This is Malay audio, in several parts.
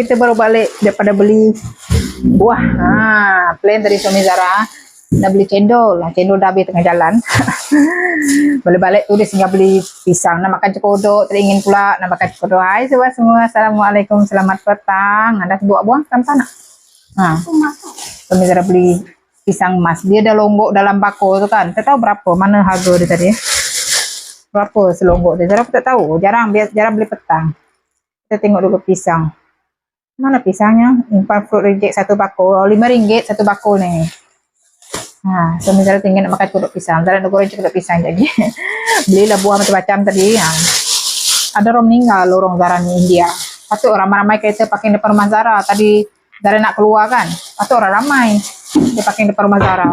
kita baru balik daripada beli buah. Ha, plan dari suami Zara. Nak beli cendol. Lah, cendol dah habis tengah jalan. Balik-balik tu dia singgah beli pisang. Nak makan cekodok. Teringin pula nak makan cekodok. Hai semua semua. Assalamualaikum. Selamat petang. Ada buah buah tanpa nak? Ha. Suami Zara beli pisang emas. Dia dah longgok dalam bako tu kan. Tak tahu berapa. Mana harga dia tadi. Berapa selonggok dia. Zara pun tak tahu. Jarang biar jarang beli petang. Kita tengok dulu pisang. Mana pisangnya? Impan fruit reject satu bakul. Lima ringgit satu bakul ni. Ha, so misalnya tinggal nak makan kodok pisang. Zara nak goreng kodok pisang jadi. Belilah buah macam-macam tadi. Ha. Ada orang meninggal lorong Zara ni India. Patut ramai-ramai kereta pakai depan rumah Zara. Tadi Zara nak keluar kan. Patut orang ramai. Dia pakai depan rumah Zara.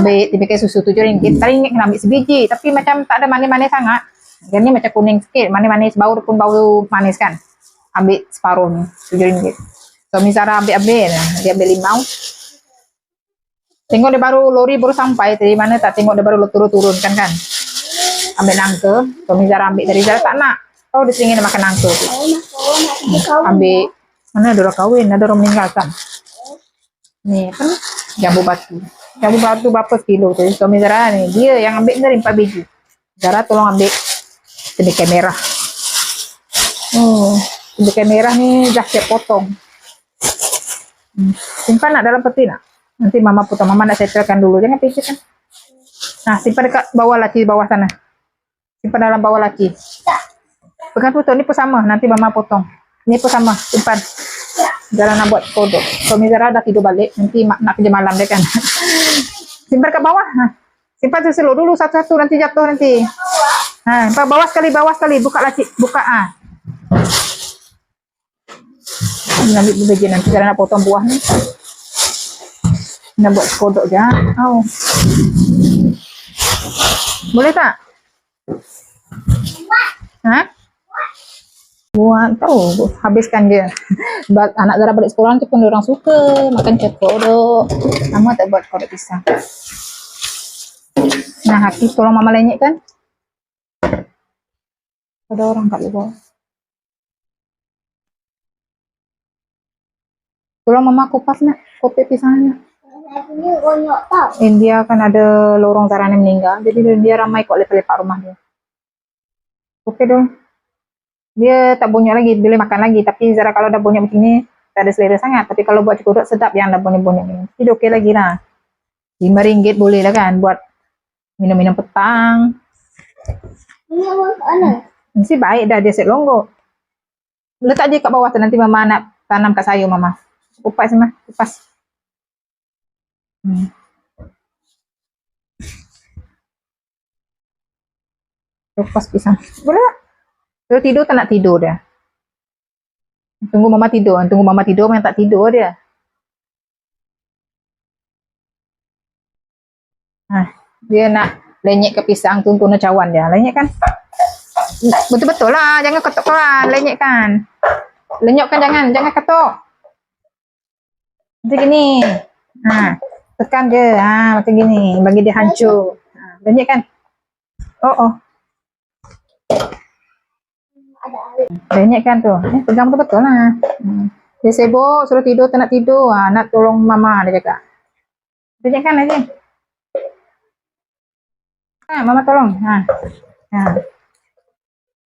Ambil pakai susu tujuh ringgit. Tadi ringgit kena ambil sebiji. Tapi macam tak ada manis-manis sangat. Yang ni macam kuning sikit. Manis-manis. Bau pun bau manis kan. Ambil separuh ni. Tujuh ringgit. Suami Zara ambil-ambil. Dia ambil limau. Tengok dia baru lori baru sampai dari mana tak tengok dia baru turun-turun kan kan. Ambil nangka. Suami Zara ambil dari Zara tak nak. Oh dia ingin makan nangka tu. Ambil. Mana ada orang kahwin. Ada orang meninggal kan. Ni apa ni? Jambu batu. Jambu batu berapa kilo tu. Suami Zara ni. Dia yang ambil dari 4 biji. Zara tolong ambil sedikit merah. Oh, sedikit merah ni dah siap potong. Hmm. Simpan nak dalam peti nak? Nanti mama potong. Mama nak settlekan dulu. Jangan pikirkan. Nah, simpan dekat bawah laci bawah sana. Simpan dalam bawah laci. Pegang tutup. Ni pun sama. Nanti mama potong. Ni pun sama. Simpan. Jalan nak buat kodok. Suami Zara dah tidur balik. Nanti mak nak kerja malam dia kan. simpan kat bawah. Ha. Simpan tu dulu satu-satu. Nanti jatuh nanti. Ha, bawah sekali. Bawah sekali. Buka laci. Buka. Ha. Ni ambil biji nanti Zara nak potong buah ni. Nak buat kodok je. Oh. Boleh tak? Ha? Buat tahu habiskan je. Anak Zara balik sekolah tu pun orang suka makan cekodok. Mama tak buat kodok pisang. Nah, hati tolong mama lenyek kan? Ada orang kat luar. Tolong mama kupas nak kopi pisangnya. Ini. India kan ada lorong Zara ni meninggal. Jadi dia ramai kok lepak-lepak rumah dia. Okey dong. Dia tak bonyok lagi, boleh makan lagi. Tapi Zara kalau dah bonyok macam ni, tak ada selera sangat. Tapi kalau buat cekodok sedap yang dah bonyok-bonyok ni. Jadi okey lagi lah. RM5 boleh lah kan buat minum-minum petang. Ini apa mana? Mesti baik dah dia set longgok. Letak je kat bawah tu nanti mama nak tanam kat sayur mama. Kupas mama, kupas. Hmm. Kupas pisang. Boleh tak? Tidur tak nak tidur dia. Tunggu mama tidur. Tunggu mama tidur yang tak tidur dia. Ha, dia nak lenyek ke pisang tuntun cawan dia. Lenyek kan? Betul-betul lah. Jangan ketuk kan. Lenyek kan. Lenyokkan jangan. Jangan ketuk. Macam gini. Ha, tekan je. Ha, macam gini. Bagi dia hancur. Ha, lenyek kan? Oh, oh. Lenyek kan tu. Eh, pegang betul-betul lah. Hmm. Dia sibuk, suruh tidur, tak nak tidur. Ha, nak tolong mama, dia cakap. Lenyek kan lagi. Ha, mama tolong. Ha. Ha.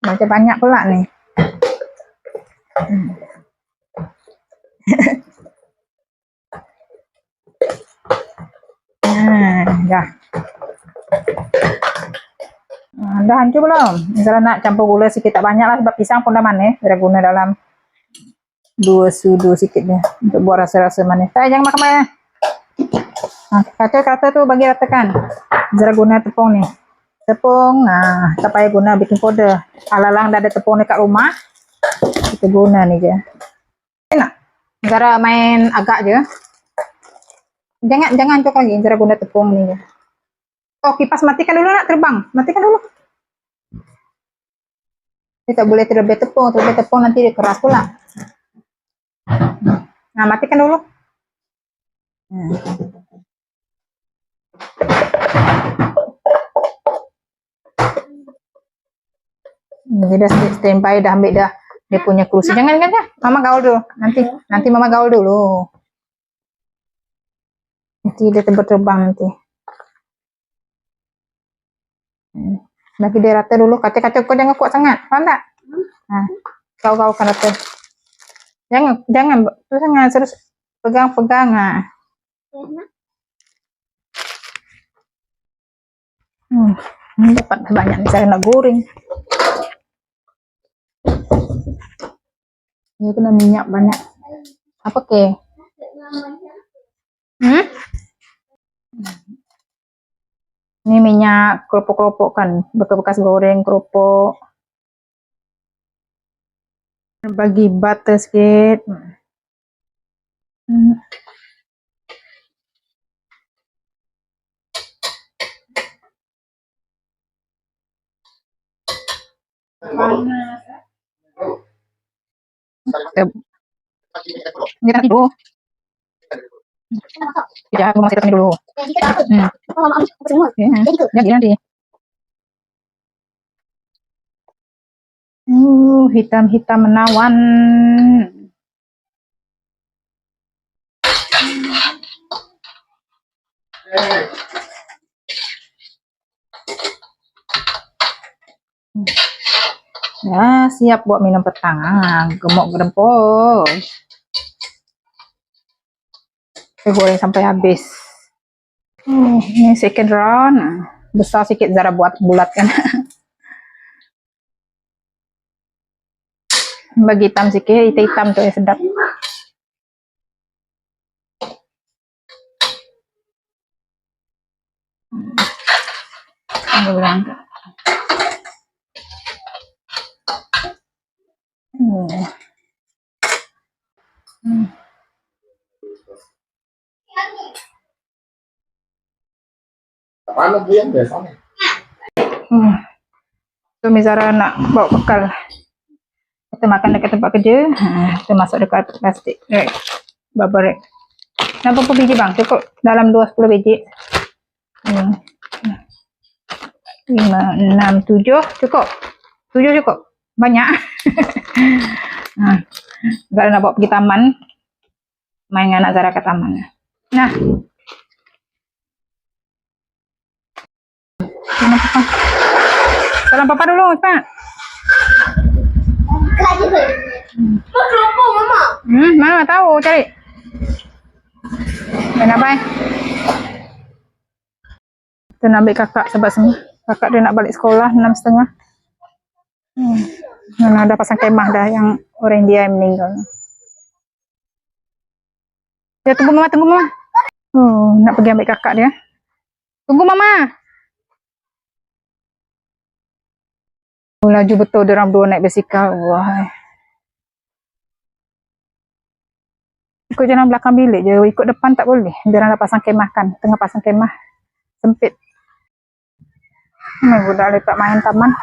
Macam banyak pula ni. Hmm. ha, dah. Ha, dah hancur belum? Kalau nak campur gula sikit tak banyak lah sebab pisang pun dah manis. Dia guna dalam dua sudu sikit dia untuk buat rasa-rasa manis. Tak, jangan makan banyak. Ha, kata-kata tu bagi ratakan. Zara guna tepung ni. Tepung, nah, tak payah guna baking powder. Alalang dah ada tepung dekat rumah. Kita guna ni je. Enak. Zara main agak je. Jangan jangan cok lagi. Zara guna tepung ni je. Oh, kipas matikan dulu nak terbang. Matikan dulu. Dia tak boleh terlebih tepung. Terlebih tepung nanti keras pula. Nah, matikan dulu. Hmm. Jadi dah standby dah ambil dah Dia punya kerusi. Jangan kan ya. Mama gaul dulu. Nanti nanti mama gaul dulu. Nanti dia terbang nanti. Hmm. Bagi dia rata dulu. Kaca-kaca kau jangan kuat sangat. Faham tak? Nah, kau kau kan rata. Jangan jangan tu sangat terus pegang-pegang ah. Hmm, ini dapat banyak saya nak goreng. Ini kena minyak banyak. Apa ke? Ini minyak keropok-keropok kan, bekas-bekas goreng keropok. Bagi butter sikit. Hmm. Kita dulu. Ya, aku masih dulu. Hmm. Ya, jadi nanti. Uh, hitam-hitam menawan. Ya, siap buat minum petang. Ah, gemuk gerempol. Saya goreng sampai habis. Hmm, ini second round. Besar sikit Zara buat bulat kan. Bagi hitam sikit, hitam-hitam tu yang sedap. Hmm. Ini berangkat. Paano po yan, Bes? Ano? Hmm. So, Mizara nak bawa bekal. Kita makan dekat tempat kerja. Ha, kita masuk dekat plastik. Right. Bubble wrap. Nak berapa biji bang? Cukup dalam 2-10 biji. Hmm. Lima, enam, tujuh. Cukup. Tujuh cukup. Banyak. ha. Zara nak bawa pergi taman. Main dengan anak Zara ke taman. Nah. Salam papa. Dulu, cepat. Kenapa mama? Hmm, mana tahu cari. Main apa? eh? Kita nak ambil kakak sebab semua. Kakak dia nak balik sekolah enam setengah. Hmm. Mana ada pasang kemah dah yang orang dia yang meninggal. Dia tunggu mama, tunggu mama. Oh, nak pergi ambil kakak dia. Tunggu mama. Laju betul dia orang dua naik basikal. Wah. ikut jalan belakang bilik je ikut depan tak boleh dia orang dah pasang kemah kan tengah pasang kemah sempit ni budak lepak main taman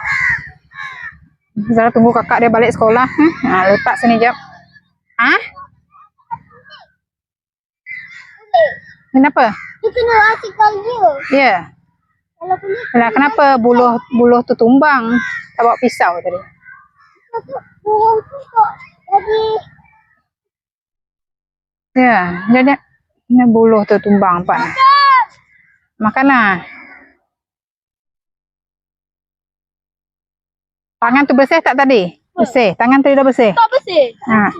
Zara tunggu kakak dia balik sekolah hmm? ha, lepak sini jap ha? kenapa? Dia kena artikel dia. ya yeah. Kalau kena Lah, kenapa buluh buluh tu tumbang tak bawa pisau tadi burung tu kok jadi ya jadi ni buluh tu tumbang pak makan lah tangan tu bersih tak tadi bersih tangan tu dah bersih tak bersih. Ha.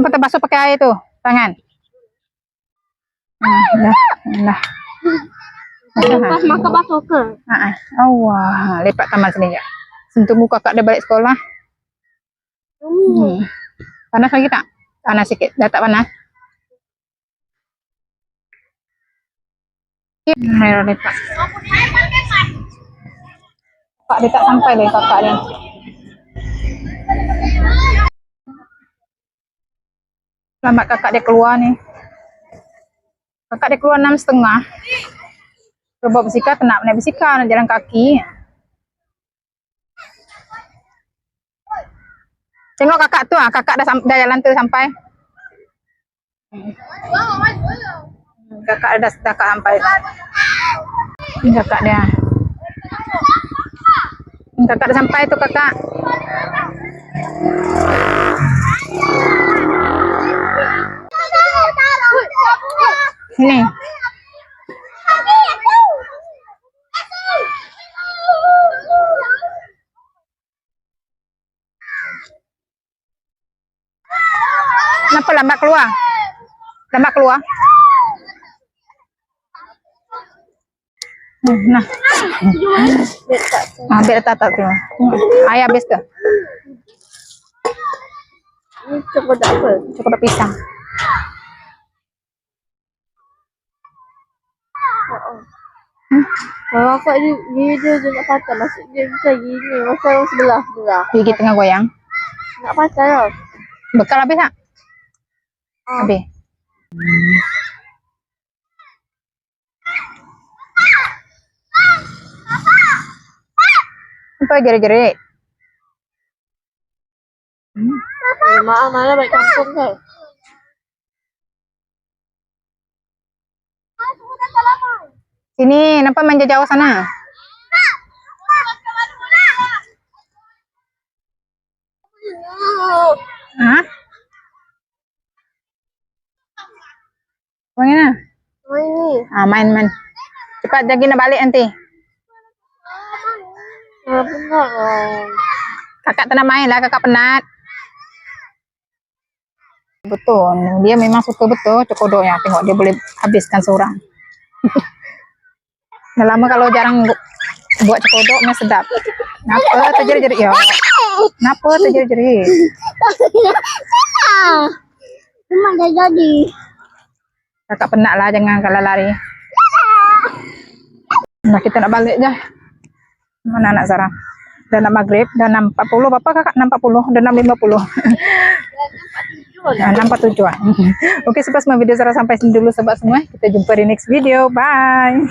Nampak tak basuh pakai air tu, tangan. Ha, dah, dah. Lepas makan basuh ke? Ha, ha. Allah, lepak taman sini je. Sini tunggu kakak dia balik sekolah. Hmm. Hmm. Panas lagi tak? Panas sikit. Dah tak panas? Air lepak. Kakak dia tak sampai lagi kakak dia. Selamat kakak dia keluar ni. Kakak dia keluar enam setengah. Kalau bawa basikal, kena naik basikal, nak jalan kaki. Tengok kakak tu ah, kakak dah, dah jalan tu sampai. Hmm, Kakak dah dah sampai. Ini kakak dia. Ini Kakak dah sampai tu kakak. Sini. Kenapa lambat keluar? Lambat keluar? Hmm, Nah, ah, biar tak tak tu. Ayah habis ke? Ni cukup apa. Cukup dah pisang. Kalau akak ni, ni dia je nak patah. Maksud dia macam gini. Macam orang sebelah sebelah. Gigi tengah goyang. Nak patah tau. Bekal habis tak? Habis. Apa jerit-jerit? Eh, Mak mana balik kampung kan? Sini, kenapa main jauh sana? Mana? Oh ini. Ah, main-main. Cepat jagi nak balik nanti. Ah. Kakak tak nak main lah, kakak penat. Betul, dia memang suka betul cokodok yang tengok dia boleh habiskan seorang. Dah lama kalau jarang bu- buat cokodok memang sedap. Kenapa terjerit-jerit? Ya. Kenapa terjerit-jerit? Memang dah jadi. Kakak penat lah, jangan kalah lari. Nah, kita nak balik je. Mana anak Sarah? Dah nak maghrib, dah 6.40. Berapa kakak? 6.40? Dah 6.50. Nah, nampak tujuan. Okey, sebab semua video Sarah sampai sini dulu sebab semua. Kita jumpa di next video. Bye.